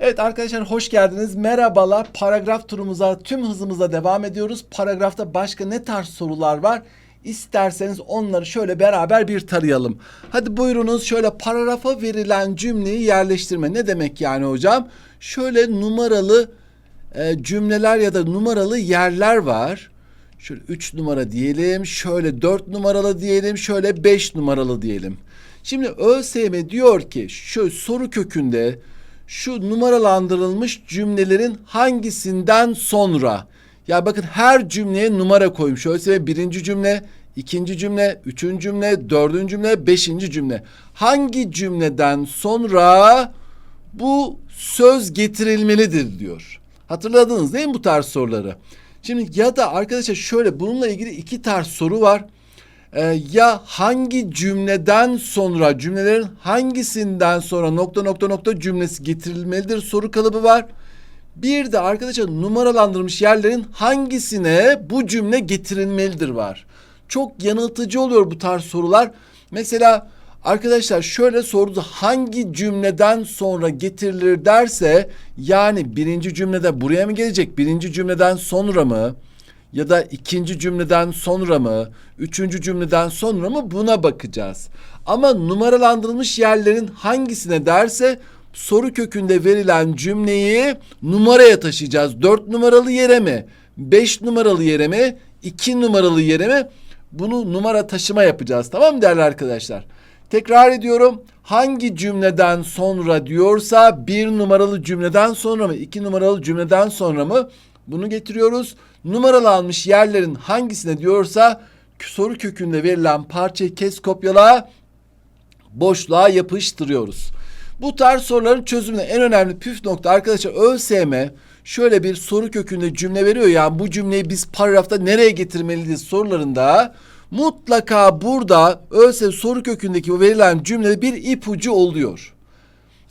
Evet arkadaşlar hoş geldiniz. Merhabalar. Paragraf turumuza tüm hızımızla devam ediyoruz. Paragrafta başka ne tarz sorular var? İsterseniz onları şöyle beraber bir tarayalım. Hadi buyurunuz şöyle paragrafa verilen cümleyi yerleştirme. Ne demek yani hocam? Şöyle numaralı e, cümleler ya da numaralı yerler var. Şöyle 3 numara diyelim, şöyle 4 numaralı diyelim, şöyle 5 numaralı diyelim. Şimdi ÖSYM diyor ki şu soru kökünde şu numaralandırılmış cümlelerin hangisinden sonra ya bakın her cümleye numara koymuş. ÖSYM birinci cümle, ikinci cümle, üçüncü cümle, dördüncü cümle, beşinci cümle. Hangi cümleden sonra bu söz getirilmelidir diyor. Hatırladınız değil mi bu tarz soruları? Şimdi ya da arkadaşlar şöyle bununla ilgili iki tarz soru var. Ee, ya hangi cümleden sonra cümlelerin hangisinden sonra nokta nokta nokta cümlesi getirilmelidir soru kalıbı var. Bir de arkadaşlar numaralandırılmış yerlerin hangisine bu cümle getirilmelidir var. Çok yanıltıcı oluyor bu tarz sorular. Mesela arkadaşlar şöyle sordu hangi cümleden sonra getirilir derse yani birinci cümlede buraya mı gelecek birinci cümleden sonra mı? Ya da ikinci cümleden sonra mı, üçüncü cümleden sonra mı buna bakacağız. Ama numaralandırılmış yerlerin hangisine derse soru kökünde verilen cümleyi numaraya taşıyacağız. Dört numaralı yere mi, beş numaralı yere mi, iki numaralı yere mi? Bunu numara taşıma yapacağız tamam mı değerli arkadaşlar? Tekrar ediyorum. Hangi cümleden sonra diyorsa bir numaralı cümleden sonra mı, iki numaralı cümleden sonra mı bunu getiriyoruz. Numaralanmış yerlerin hangisine diyorsa soru kökünde verilen parçayı kes kopyala boşluğa yapıştırıyoruz. Bu tarz soruların çözümünde en önemli püf nokta arkadaşlar ÖSYM şöyle bir soru kökünde cümle veriyor ya bu cümleyi biz paragrafta nereye getirmeliyiz sorularında mutlaka burada ÖSYM soru kökündeki o verilen cümlede bir ipucu oluyor.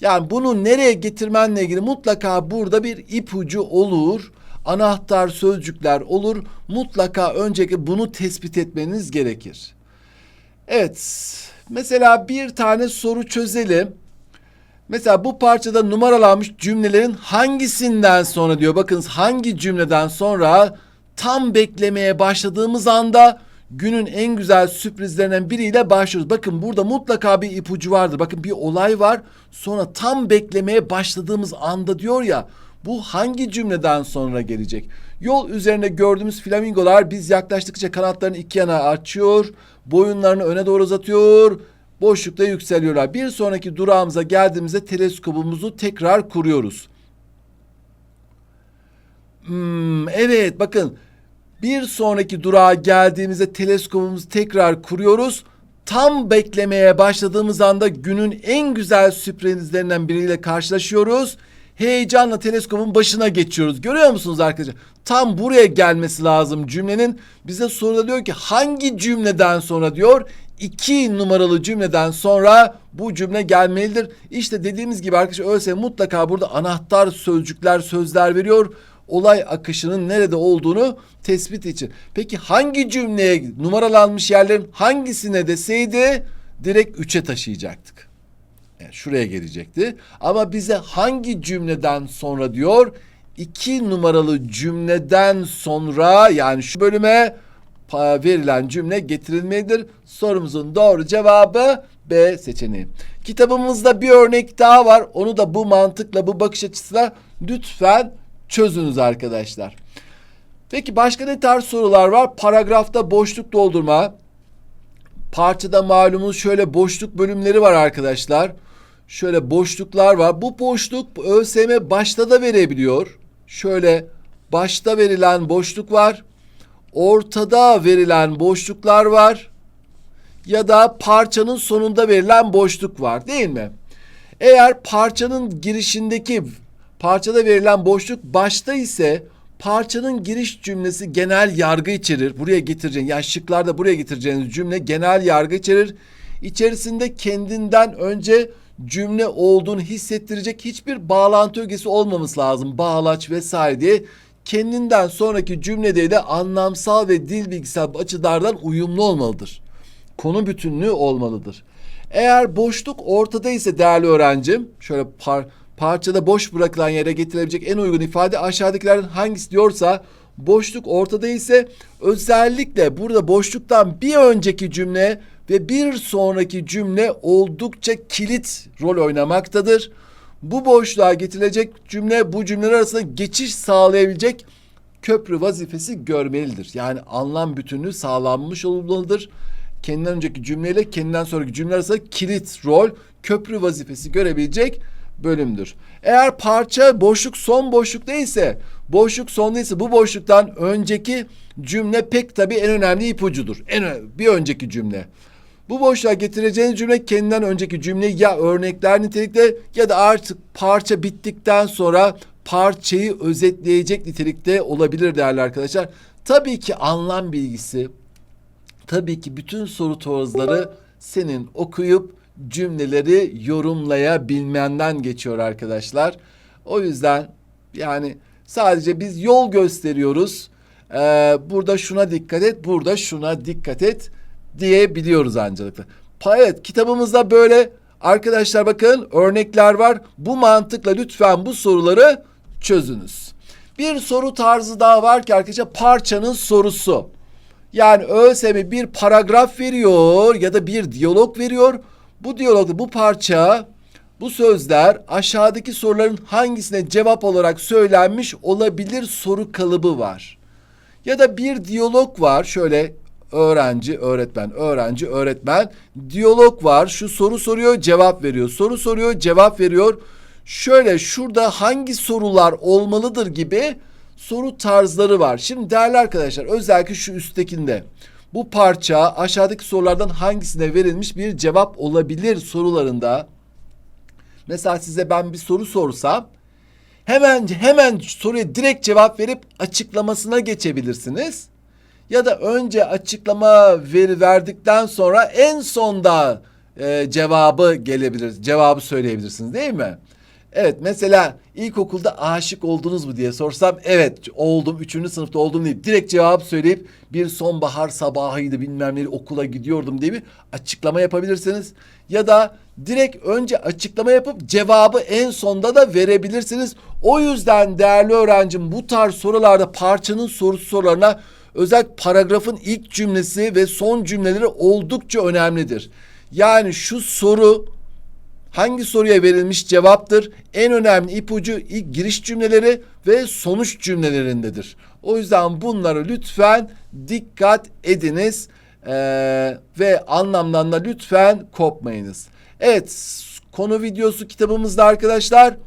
Yani bunu nereye getirmenle ilgili mutlaka burada bir ipucu olur anahtar sözcükler olur. Mutlaka önceki bunu tespit etmeniz gerekir. Evet. Mesela bir tane soru çözelim. Mesela bu parçada numaralanmış cümlelerin hangisinden sonra diyor. Bakınız hangi cümleden sonra tam beklemeye başladığımız anda günün en güzel sürprizlerinden biriyle başlıyoruz. Bakın burada mutlaka bir ipucu vardır. Bakın bir olay var. Sonra tam beklemeye başladığımız anda diyor ya bu hangi cümleden sonra gelecek? Yol üzerinde gördüğümüz flamingolar biz yaklaştıkça kanatlarını iki yana açıyor, boyunlarını öne doğru uzatıyor, boşlukta yükseliyorlar. Bir sonraki durağımıza geldiğimizde teleskopumuzu tekrar kuruyoruz. Hmm, evet bakın bir sonraki durağa geldiğimizde teleskopumuzu tekrar kuruyoruz. Tam beklemeye başladığımız anda günün en güzel sürprizlerinden biriyle karşılaşıyoruz heyecanla teleskopun başına geçiyoruz. Görüyor musunuz arkadaşlar? Tam buraya gelmesi lazım cümlenin. Bize soruda diyor ki hangi cümleden sonra diyor iki numaralı cümleden sonra bu cümle gelmelidir. İşte dediğimiz gibi arkadaşlar ÖSYM mutlaka burada anahtar sözcükler, sözler veriyor. Olay akışının nerede olduğunu tespit için. Peki hangi cümleye numaralanmış yerlerin hangisine deseydi direkt üçe taşıyacaktık. Yani şuraya gelecekti. Ama bize hangi cümleden sonra diyor? İki numaralı cümleden sonra yani şu bölüme verilen cümle getirilmelidir. Sorumuzun doğru cevabı B seçeneği. Kitabımızda bir örnek daha var. Onu da bu mantıkla, bu bakış açısıyla lütfen çözünüz arkadaşlar. Peki başka ne tarz sorular var? Paragrafta boşluk doldurma. Parçada malumunuz şöyle boşluk bölümleri var arkadaşlar şöyle boşluklar var. Bu boşluk ÖSYM başta da verebiliyor. Şöyle başta verilen boşluk var. Ortada verilen boşluklar var. Ya da parçanın sonunda verilen boşluk var değil mi? Eğer parçanın girişindeki parçada verilen boşluk başta ise parçanın giriş cümlesi genel yargı içerir. Buraya getireceğiniz yani şıklarda buraya getireceğiniz cümle genel yargı içerir. İçerisinde kendinden önce cümle olduğunu hissettirecek hiçbir bağlantı ögesi olmaması lazım. Bağlaç vesaire diye kendinden sonraki cümlede de anlamsal ve dil bilgisel açılardan uyumlu olmalıdır. Konu bütünlüğü olmalıdır. Eğer boşluk ortada ise değerli öğrencim, şöyle par parçada boş bırakılan yere getirilebilecek en uygun ifade aşağıdakilerden hangisi diyorsa boşluk ortada ise özellikle burada boşluktan bir önceki cümle ve bir sonraki cümle oldukça kilit rol oynamaktadır. Bu boşluğa getirilecek cümle bu cümleler arasında geçiş sağlayabilecek köprü vazifesi görmelidir. Yani anlam bütünlüğü sağlanmış olmalıdır. Kendinden önceki cümleyle kendinden sonraki cümle arasında kilit rol, köprü vazifesi görebilecek bölümdür. Eğer parça boşluk son boşluk değilse, boşluk son değilse bu boşluktan önceki cümle pek tabii en önemli ipucudur. En bir önceki cümle. Bu boşluğa getireceğiniz cümle kendinden önceki cümleyi ya örnekler nitelikte ya da artık parça bittikten sonra parçayı özetleyecek nitelikte olabilir değerli arkadaşlar. Tabii ki anlam bilgisi, tabii ki bütün soru tarzları senin okuyup cümleleri yorumlayabilmenden geçiyor arkadaşlar. O yüzden yani sadece biz yol gösteriyoruz. Ee, burada şuna dikkat et, burada şuna dikkat et diyebiliyoruz ancak. Pa- Evet kitabımızda böyle arkadaşlar bakın örnekler var. Bu mantıkla lütfen bu soruları çözünüz. Bir soru tarzı daha var ki arkadaşlar parçanın sorusu. Yani ÖSYM bir paragraf veriyor ya da bir diyalog veriyor. Bu diyalogda bu parça, bu sözler aşağıdaki soruların hangisine cevap olarak söylenmiş olabilir soru kalıbı var. Ya da bir diyalog var şöyle öğrenci, öğretmen, öğrenci, öğretmen. Diyalog var. Şu soru soruyor, cevap veriyor. Soru soruyor, cevap veriyor. Şöyle şurada hangi sorular olmalıdır gibi soru tarzları var. Şimdi değerli arkadaşlar özellikle şu üsttekinde bu parça aşağıdaki sorulardan hangisine verilmiş bir cevap olabilir sorularında mesela size ben bir soru sorsam hemen hemen soruya direkt cevap verip açıklamasına geçebilirsiniz. Ya da önce açıklama veri verdikten sonra en sonda e, cevabı gelebilir. Cevabı söyleyebilirsiniz değil mi? Evet mesela ilkokulda aşık oldunuz mu diye sorsam evet oldum. Üçüncü sınıfta oldum deyip direkt cevap söyleyip bir sonbahar sabahıydı bilmem ne okula gidiyordum diye bir açıklama yapabilirsiniz. Ya da direkt önce açıklama yapıp cevabı en sonda da verebilirsiniz. O yüzden değerli öğrencim bu tarz sorularda parçanın sorusu sorularına özel paragrafın ilk cümlesi ve son cümleleri oldukça önemlidir. Yani şu soru hangi soruya verilmiş cevaptır? En önemli ipucu ilk giriş cümleleri ve sonuç cümlelerindedir. O yüzden bunları lütfen dikkat ediniz Ee, ve anlamdan da lütfen kopmayınız. Evet konu videosu kitabımızda arkadaşlar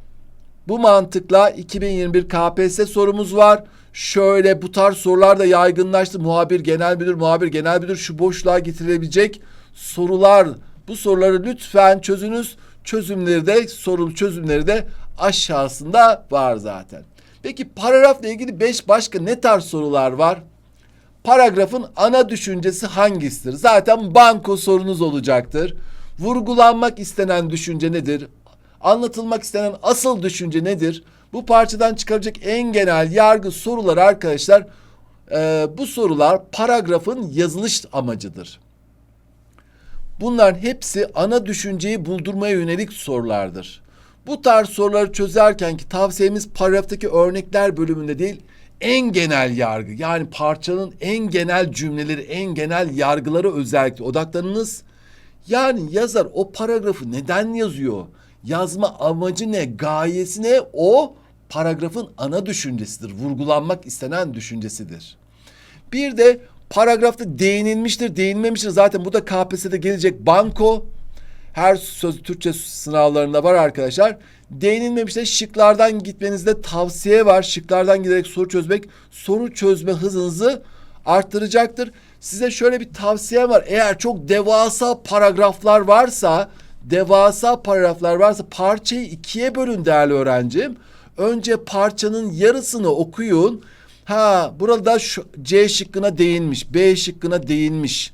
bu mantıkla 2021 KPSS sorumuz var. Şöyle bu tarz sorular da yaygınlaştı. Muhabir, genel müdür, muhabir, genel müdür şu boşluğa getirilebilecek sorular. Bu soruları lütfen çözünüz. Çözümleri de sorun çözümleri de aşağısında var zaten. Peki paragrafla ilgili beş başka ne tarz sorular var? Paragrafın ana düşüncesi hangisidir? Zaten banko sorunuz olacaktır. Vurgulanmak istenen düşünce nedir? Anlatılmak istenen asıl düşünce nedir? Bu parçadan çıkaracak en genel yargı soruları arkadaşlar e, bu sorular paragrafın yazılış amacıdır. Bunların hepsi ana düşünceyi buldurmaya yönelik sorulardır. Bu tarz soruları çözerken ki tavsiyemiz paragraftaki örnekler bölümünde değil, en genel yargı yani parçanın en genel cümleleri, en genel yargıları özellikle odaklanınız. Yani yazar o paragrafı neden yazıyor? Yazma amacı ne? Gayesi ne? O paragrafın ana düşüncesidir. Vurgulanmak istenen düşüncesidir. Bir de paragrafta değinilmiştir, değinmemiştir. Zaten bu da KPSS'de gelecek banko. Her söz Türkçe sınavlarında var arkadaşlar. Değinilmemiştir. Şıklardan gitmenizde tavsiye var. Şıklardan giderek soru çözmek soru çözme hızınızı arttıracaktır. Size şöyle bir tavsiye var. Eğer çok devasa paragraflar varsa, devasa paragraflar varsa parçayı ikiye bölün değerli öğrencim. Önce parçanın yarısını okuyun. Ha burada şu C şıkkına değinmiş, B şıkkına değinmiş.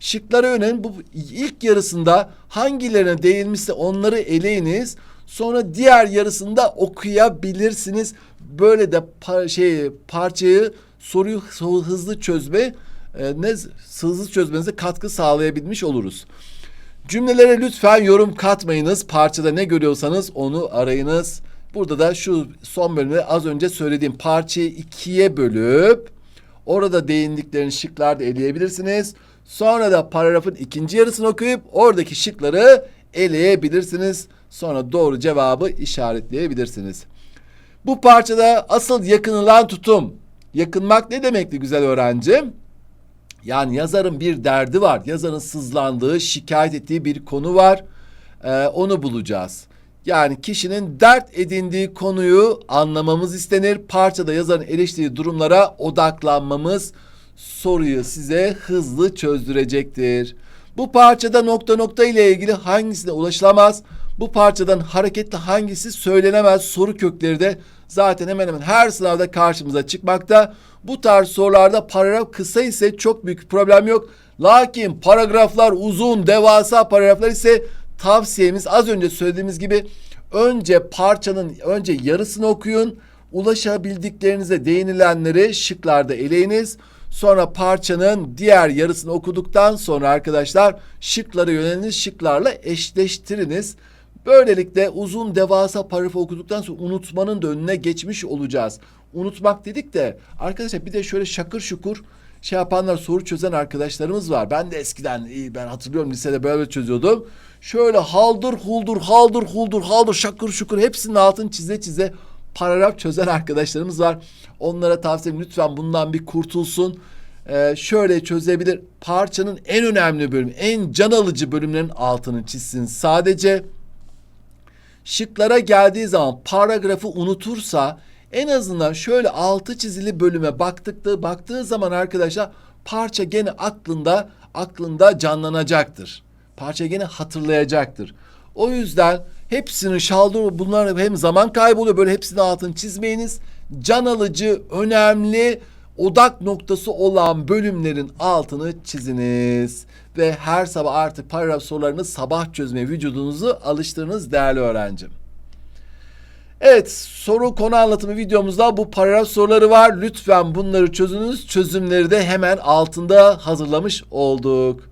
Şıklara yönelin. Bu ilk yarısında hangilerine değinmişse onları eleyiniz. Sonra diğer yarısında okuyabilirsiniz. Böyle de pa- şey parçayı soruyu hızlı çözme e, ne hızlı çözmenize katkı sağlayabilmiş oluruz. Cümlelere lütfen yorum katmayınız. Parçada ne görüyorsanız onu arayınız. Burada da şu son bölümde az önce söylediğim parçayı ikiye bölüp orada değindiklerini şıklarda eleyebilirsiniz. Sonra da paragrafın ikinci yarısını okuyup oradaki şıkları eleyebilirsiniz. Sonra doğru cevabı işaretleyebilirsiniz. Bu parçada asıl yakınılan tutum. Yakınmak ne demekti güzel öğrencim? Yani yazarın bir derdi var. Yazarın sızlandığı, şikayet ettiği bir konu var. Ee, onu bulacağız. Yani kişinin dert edindiği konuyu anlamamız istenir. Parçada yazarın eleştirdiği durumlara odaklanmamız soruyu size hızlı çözdürecektir. Bu parçada nokta nokta ile ilgili hangisine ulaşılamaz? Bu parçadan hareketle hangisi söylenemez? Soru kökleri de zaten hemen hemen her sınavda karşımıza çıkmakta. Bu tarz sorularda paragraf kısa ise çok büyük problem yok. Lakin paragraflar uzun, devasa paragraflar ise tavsiyemiz az önce söylediğimiz gibi önce parçanın önce yarısını okuyun. Ulaşabildiklerinize değinilenleri şıklarda eleyiniz. Sonra parçanın diğer yarısını okuduktan sonra arkadaşlar şıklara yöneliniz, şıklarla eşleştiriniz. Böylelikle uzun devasa paragrafı okuduktan sonra unutmanın da önüne geçmiş olacağız. Unutmak dedik de arkadaşlar bir de şöyle şakır şukur şey yapanlar soru çözen arkadaşlarımız var. Ben de eskiden iyi ben hatırlıyorum lisede böyle çözüyordum. Şöyle haldır huldur haldır huldur haldır şakır şukur hepsinin altını çize çize paragraf çözen arkadaşlarımız var. Onlara tavsiyem lütfen bundan bir kurtulsun. Ee, şöyle çözebilir. Parçanın en önemli bölümü, en can alıcı bölümlerin altını çizsin. Sadece şıklara geldiği zaman paragrafı unutursa en azından şöyle altı çizili bölüme baktıkta baktığı zaman arkadaşlar parça gene aklında aklında canlanacaktır. Parça gene hatırlayacaktır. O yüzden hepsini şaldır bunlar hem zaman kayboluyor böyle hepsinin altını çizmeyiniz. Can alıcı, önemli, odak noktası olan bölümlerin altını çiziniz. Ve her sabah artık paragraf sorularını sabah çözmeye vücudunuzu alıştırınız değerli öğrencim. Evet soru konu anlatımı videomuzda bu paragraf soruları var. Lütfen bunları çözünüz. Çözümleri de hemen altında hazırlamış olduk.